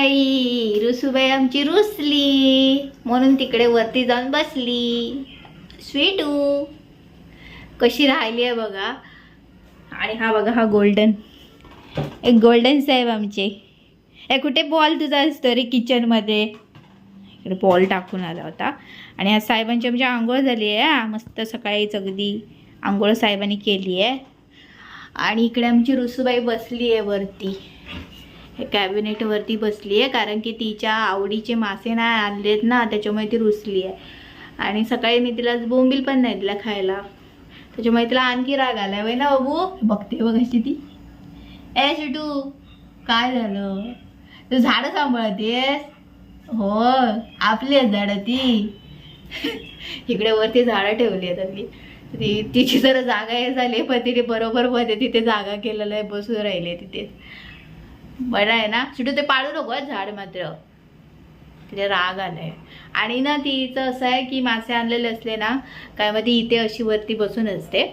रुसुबाई रुसूबाई आमची रुसली. म्हणून तिकडे वरती जाऊन बसली. स्वीटू कशी राहिली आहे बघा. आणि हा बघा हा गोल्डन. एक गोल्डन साहेब आमचे. हे कुठे बॉल तुझा असतो रे किचनमध्ये? इकडे बॉल टाकून आला होता. आणि आज साहेबांची आमची आंघोळ झाली आहे मस्त सकाळीच अगदी आंघोळ साहेबांनी केली आहे. आणि इकडे आमची रुसूबाई बसली आहे वरती. कॅबिनेटवरती बसली आहे कारण की तिच्या आवडीचे मासे नाही आणलेत ना त्याच्यामुळे ती रुसली आहे. आणि सकाळी मी तिला बोंबील पण नाही दिला खायला. त्याच्यामुळे तिला आणखी राग आलाय. वय ना बाबू बघते बघ ती. ए शिटू काय झालं? तू झाडं सांभाळतेस? हो आपली आहेत झाडं ती. इकडे वरती झाडं ठेवली आहेत आपली. ती तिची जरा जागा हे झाली पण तिने बरोबर मध्ये तिथे जागा केलेलं आहे बसून राहिले तिथे. बरं आहे ना. शिटू ते पाळू नको झाड मात्र. तिला राग आलाय. आणि ना तिचं असं आहे की मासे आणलेले असले ना काय मग ती इथे अशी वरती बसून असते.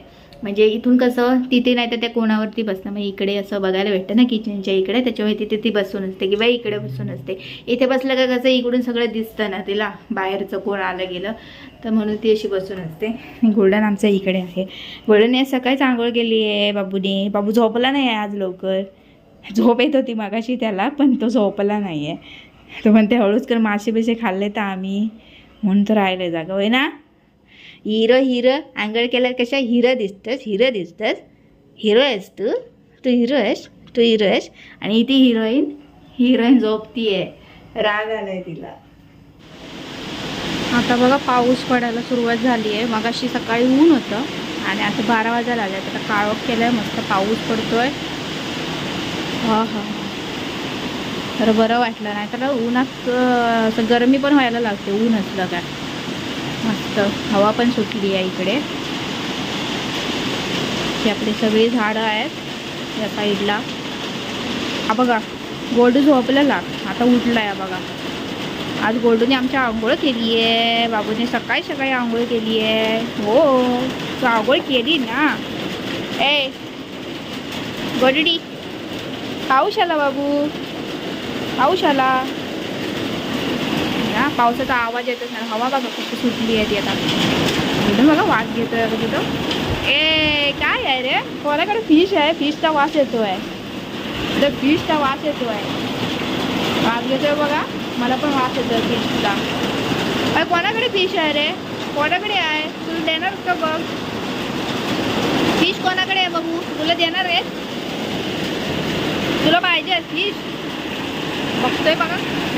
म्हणजे इथून कसं तिथे नाही तर त्या कोणावरती बसणं. म्हणजे इकडे असं बघायला भेटतं ना किचनच्या इकडे. त्याच्यामुळे तिथे ती बसून असते किंवा इकडे बसून असते. इथे बसलं का कसं इकडून सगळं दिसतं ना तिला. बाहेरचं कोण आलं गेलं तर म्हणून ती अशी बसून असते. गोल्डन आमच्या इकडे आहे. गोल्डनने सकाळीच आंघोळ केली आहे बाबूने. बाबू झोपला नाही आहे आज लवकर. झोप येत होती मागाशी त्याला पण तो झोपला नाही आहे तो म्हणते हळूच कर मासे बिसे खाल्ले तर आम्ही. म्हणून तर राहिले जागा. होय ना? हिरो हिरो आंघोळ केल्यावर कशा हिरो दिसतंस हिरो दिसतंस. हिरो आहेस तू. तू हिरो आहेस तू हिरो आहेस. आणि ती हिरोईन हिरोईन झोपती आहे राग आलाय तिला. आता बघा पाऊस पडायला सुरुवात झाली आहे मगाशी सकाळी ऊन होतं आणि आता बारा वाजायला आले आता काळोख केलं मस्त पाऊस पडतो आहे हा हा. तर बरं वाटलं नाही तर उन्हात असं गरमी पण व्हायला लागते ऊन असलं का? मस्त हवा पण सुटली आहे इकडे. ही आपली सगळी झाडं आहेत या साईडला. हा बघा गोल्डू झोपलेला. आता उठला आहे बघा. आज गोल्डूने आमच्या आंघोळ केली आहे. बाबूने सकाळी सकाळी आंघोळ केली आहे. हो तू आंघोळ केली ना? ए गोडडी. पाऊस आला बाबू. पाऊस आला. ना पावसाचा आवाज येतच नाही. हवा बघा कशी सुटली आहे ती आता. एकदम बघा वास घेतोय आहे तिथं. ए काय आहे रे? कोणाकडे फिश आहे. फिशचा वास येतोय. तर फिशचा वास येतोय. वास घेतोय बघा. मला पण वास येतोय फिशचा अरे कोणाकडे फिश आहे रे? कोणाकडे आहे? तुला देणार का बघ? फिश कोणाकडे आहे बघू? तुला देणार आहे तुला पाहिजे असली बघतोय बघा.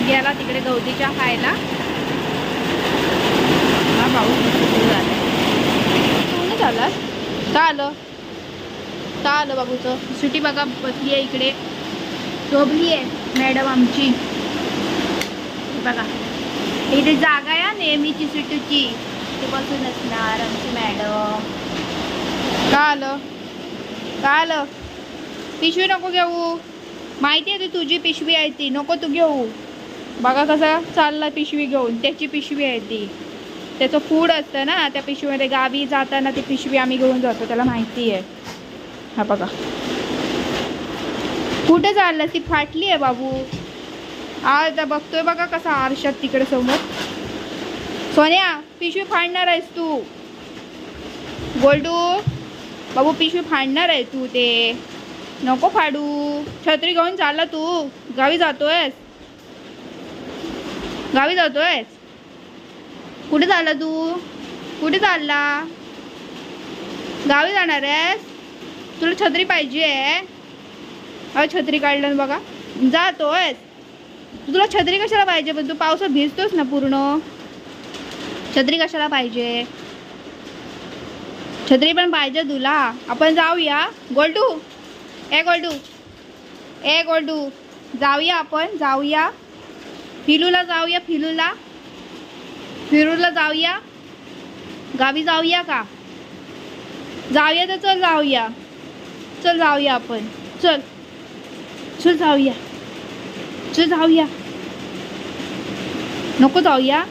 गेला तिकडे गवतीच्या खायला हा पाऊस मस्त का आलं का आलं बाबूचं. सुटी बघा बसली आहे इकडे. झोपली आहे मॅडम आमची. बघा. इथे जागा आहे नेहमीची सुटीची. ते बसून असणार आमची मॅडम. का आलं का आलं पिशवी नको घेऊ. माहिती आहे ती तुझी पिशवी आहे ती. नको तू घेऊ. बघा कसा चालला पिशवी घेऊन. त्याची पिशवी आहे ती. त्याचं फूड असतं ना त्या पिशवीमध्ये गावी जाताना ती पिशवी आम्ही घेऊन जातो. त्याला माहिती आहे. हा बघा. कुठं चाललं? ती फाटली आहे बाबू. आता बघतोय बघा कसा आरशात तिकडे समोर. सोन्या पिशवी फाडणार आहेस तू. गोल्डू बाबू पिशवी फाडणार आहे तू ते. नको फाडू. छत्री घेऊन चालला तू. गावी जातोयस. गावी जातोयस? कुठे चालला तू? कुठे चालला? गावी जाणार आहेस? तुला छत्री पाहिजे अ अहो छत्री काढलं बघा. जातोयस. तुला छत्री कशाला पाहिजे? पण तू पावसात भिजतोस ना पूर्ण. छत्री कशाला पाहिजे? छत्री पण पाहिजे तुला. आपण जाऊया. गोल्टू. ए गोल्डू. ए गोल्डू जाऊया आपण जाऊया. फिलूला जाऊया फिलूला. फिरूला जाऊया. गावी जाऊया का? जाऊया तर चल जाऊया. चल जाऊया आपण. चल. चल जाऊया. चल जाऊया. नको जाऊया.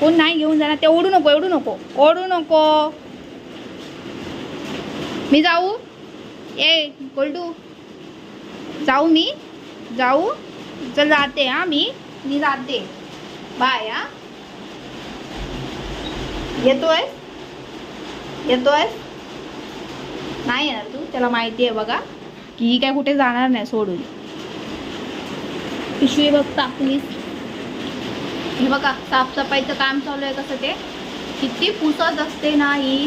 कोण नाही घेऊन जाणार. ते ओढू नको एवढू नको. ओढू नको. मी जाऊ? ए गोल्डू. जाऊ मी. जाऊ. चल जाते हा मी. मी जाते. बाय हा. येतोय? येतोय? नाही येणार तू. त्याला माहिती आहे बघा. की ही काय कुठे जाणार नाही सोडून. पिशवी बघता प्लीज हे बघा साफसफाईचं काम चालू आहे कसं ते. किती पुसत असते नाही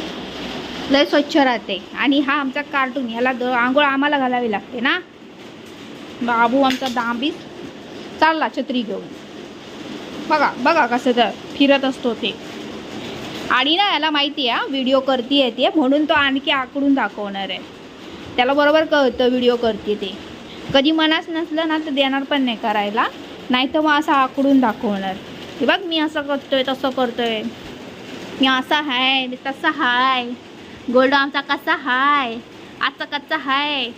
लय स्वच्छ राहते. आणि हा आमचा कार्टून ह्याला द आंघोळ आम्हाला घालावी लागते ना? बाबू आमचा दांबीस चालला छत्री घेऊन. बघा बघा कसं तर फिरत असतो ते. आणि ना याला माहिती आहे व्हिडिओ करती येते म्हणून तो आणखी आकडून दाखवणार आहे. त्याला बरोबर कळतं व्हिडिओ करते ते. कधी मनाच नसलं ना तर देणार पण नाही करायला. नाही तर मग असं आकडून दाखवणार. हे बघ मी असं करतोय तसं करतोय. मी असा हाय मी तसा हाय. गोल्ड आमचा कसा हाय? आजचा कच्चा हाय.